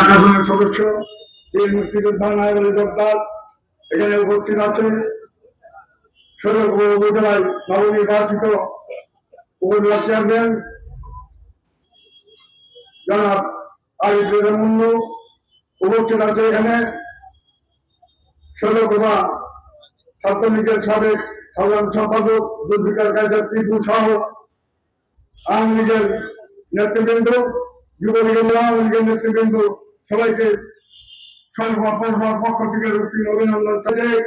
আকাশনের সদস্য বীর মুক্তিযোদ্ধা নায়বলী জগদার এখানে উপস্থিত আছে নবনির্বাচিত উপজেলা চেয়ারম্যান জনাব আরিফ মুন্নু উপস্থিত আছে এখানে। ষোলকোবা ছাত্রলীগের সাবেক সাধারণ সম্পাদক জুলফিকার কায়সার টিপু সহ আওয়ামী লীগের নেতৃবৃন্দ, যুবলীগের আওয়ামী লীগের নেতৃবৃন্দ সবাইকে পক্ষ থেকে অভিনন্দন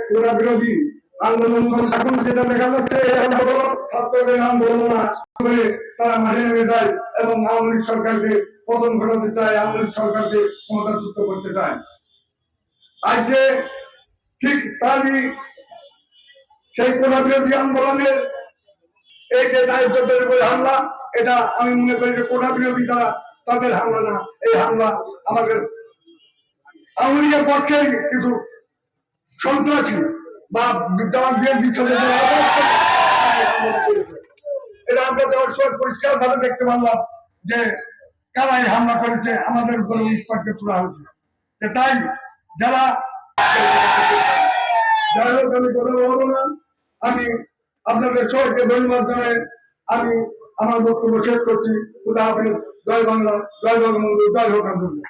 পুরা বিরোধী আন্দোলন এখন যেটা দেখা যাচ্ছে ছাত্রদের আন্দোলন করে তারা মাঠে নেমে যায় এবং আওয়ামী লীগ সরকারকে পতন ঘটাতে চায়, আওয়ামী লীগ সরকারকে ক্ষমতাচ্যুত করতে চায়। আজকে ঠিক তারই সেই কোটা বিরোধী আন্দোলনের এই যে নায়কদের উপরে হামলা, এটা আমি মনে করি যে কোটা বিরোধী যারা, তাদের হামলা না। এই হামলা আমাদের আওয়ামী লীগের পক্ষে কিছু সন্ত্রাসী বা বিদ্যমান বিএনপি। এটা আমরা যাওয়ার সময় পরিষ্কার ভাবে দেখতে পারলাম যে হামলা করেছে আমাদের উপরে ইটপাটকে তোলা হয়েছে। তাই যারা যাই হোক আমি কথা বলব না। আমি আপনাদের সবাইকে ধন্যবাদ জানাই। আমি আমার বক্তব্য শেষ করছি। খুদা হাফেজ। জয় বাংলা জয় বঙ্গবন্ধু জয় হোক আপনাদের।